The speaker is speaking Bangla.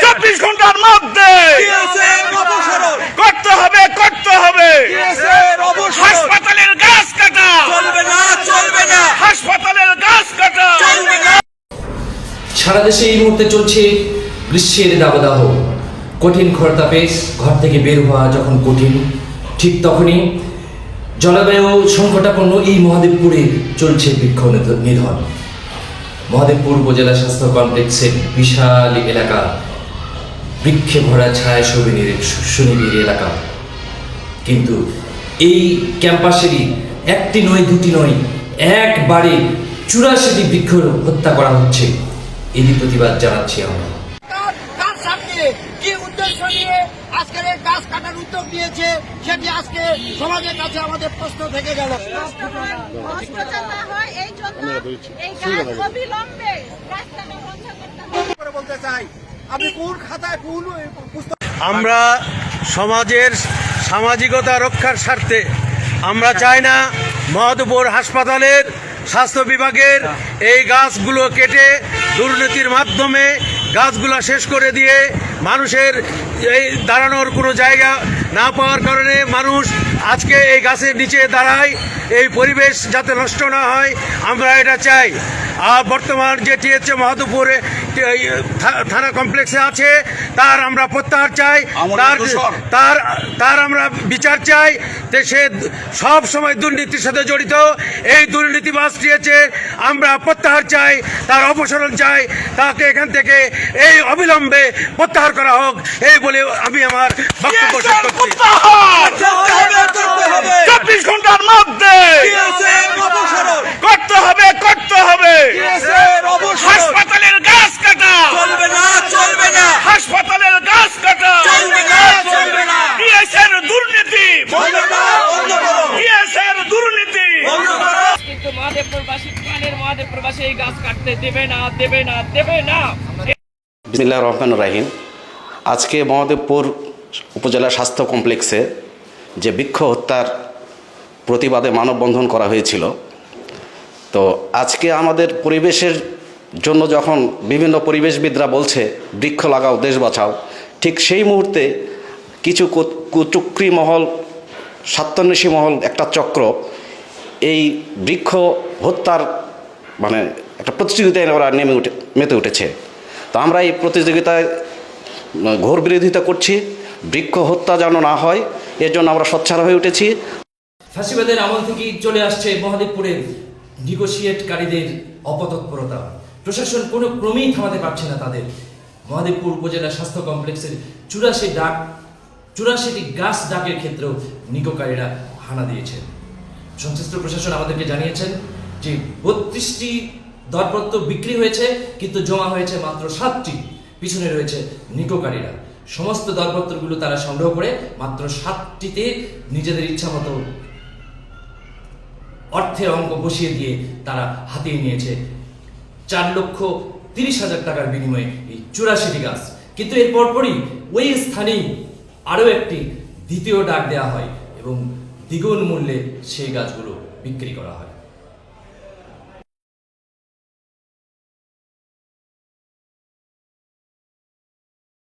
চব্বিশ ঘণ্টার মধ্যে করতে হবে করতে হবে। হাসপাতালের গাছ কাটা। চলবে না চলবে না। হাসপাতালের গাছ কাটা। চলবে না। সারা দেশে এই মুহূর্তে চলছে গ্রীষ্মের দাবদাহ। কঠিন খরতাপে ঘর থেকে বের হওয়া যখন কঠিন ঠিক তখনই জলবায়ু সংকটাপন্ন এই মহাদেবপুরে চলছে বৃক্ষ নিধ- নিধন। মহাদেবপুর উপজেলা স্বাস্থ্য কমপ্লেক্সের বিশাল এলাকা। বৃক্ষে ভরা ছায়া সবিনের সুনিবিড় এলাকা। কিন্তু এই ক্যাম্পাসেরই একটি নয় দুটি নয় একবারে চুরাশিটি বৃক্ষ হত্যা করা হচ্ছে। এরই প্রতিবাদ জানাচ্ছি আমরা। কার কার সামনে কি উদ্দেশ্য নিয়ে আজকের এই গাছ কাটার উদ্যোগ নিয়েছে সেটি আজকে সমাজের কাছে আমাদের প্রশ্ন থেকে গেল। হয় এই জন্য এই গাছ অবিলম্বে রাস্তাটা বন্ধ করতে হবে। করে বলতে চাই আপনি কোন খাতায় কোন পুস্তক আমরা সমাজের সামাজিকতা রক্ষার স্বার্থে আমরা চাই না মহাদুপুর হাসপাতালের স্বাস্থ্য বিভাগের এই গাছগুলো কেটে দুর্নীতির মাধ্যমে গাছগুলো শেষ করে দিয়ে মানুষের এই দাঁড়ানোর কোনো জায়গা না পাওয়ার কারণে মানুষ আজকে এই গাছের নিচে দাঁড়ায়। এই পরিবেশ যাতে নষ্ট না হয় আমরা এটা চাই। আর বর্তমান যে টিএচএ মহাদুপুরে থানা কমপ্লেক্সে আছে তার আমরা প্রত্যাহার চাই তার তার তার আমরা বিচার চাই যে সে সব সময় দুর্নীতির সাথে জড়িত। এই দুর্নীতিবাজ টিএচএ আমরা প্রত্যাহার চাই তার অপসারণ চাই তাকে এখান থেকে এই অবিলম্বে প্রত্যাহার করা হোক এই বলে আমি আমার বক্তব্য শেষ করছি। চব্বিশ ঘণ্টার মধ্যে DSM অপসারণ করতে হবে করতে হবে DSM অপসারণ হাসপাতালের গাছ কাটা চলবে না চলবে না হাসপাতালের গাছ কাটা চলবে না চলবে না ডিএসের দুর্নীতি বন্ধ করো বন্ধ করো ডিএসের দুর্নীতি বন্ধ করো রহমান রাহিম। আজকে মহাদেবপুর উপজেলা স্বাস্থ্য কমপ্লেক্সে যে বৃক্ষ হত্যার প্রতিবাদে মানববন্ধন করা হয়েছিল, তো আজকে আমাদের পরিবেশের জন্য যখন বিভিন্ন পরিবেশবিদরা বলছে, বৃক্ষ লাগাও, দেশ বাঁচাও, ঠিক সেই মুহূর্তে কিছু কুচক্রী মহল স্বার্থন্বেষী মহল একটা চক্র, এই বৃক্ষ হত্যার মানে একটা প্রতিযোগিতায় ওরা নেমে উঠে, মেতে উঠেছে। তো আমরা এই প্রতিযোগিতায় ঘোর বিরোধিতা করছি। বৃক্ষ হত্যা যেন না হয়, এর জন্য আমরা সোচ্চার হয়ে উঠেছি। ফাঁসিবাদের আমল থেকেই চলে আসছে মহাদেবপুরের নিগোসিয়েটকারীদের অপতৎপরতা। প্রশাসন কোনো ক্রমেই থামাতে পারছে না তাদের। মহাদেবপুর উপজেলা স্বাস্থ্য কমপ্লেক্সের চুরাশি ডাক, চুরাশিটি গাছ ডাকের ক্ষেত্রেও নিকোকারীরা হানা দিয়েছেন। সংশ্লিষ্ট প্রশাসন আমাদেরকে জানিয়েছেন যে বত্রিশটি দরপত্র বিক্রি হয়েছে, কিন্তু জমা হয়েছে মাত্র সাতটি। পিছনে রয়েছে নিকোকারীরা সমস্ত দরপত্রগুলো তারা সংগ্রহ করে মাত্র সাতটিতে নিজেদের ইচ্ছা মতো অর্থের অঙ্ক বসিয়ে দিয়ে তারা হাতিয়ে নিয়েছে। চার লক্ষ তিরিশ হাজার টাকার বিনিময়ে এই চুরাশিটি গাছ। কিন্তু এর পরপরই ওই স্থানেই আরও একটি দ্বিতীয় ডাক দেওয়া হয় এবং দ্বিগুণ মূল্যে সেই গাছগুলো বিক্রি করা হয়।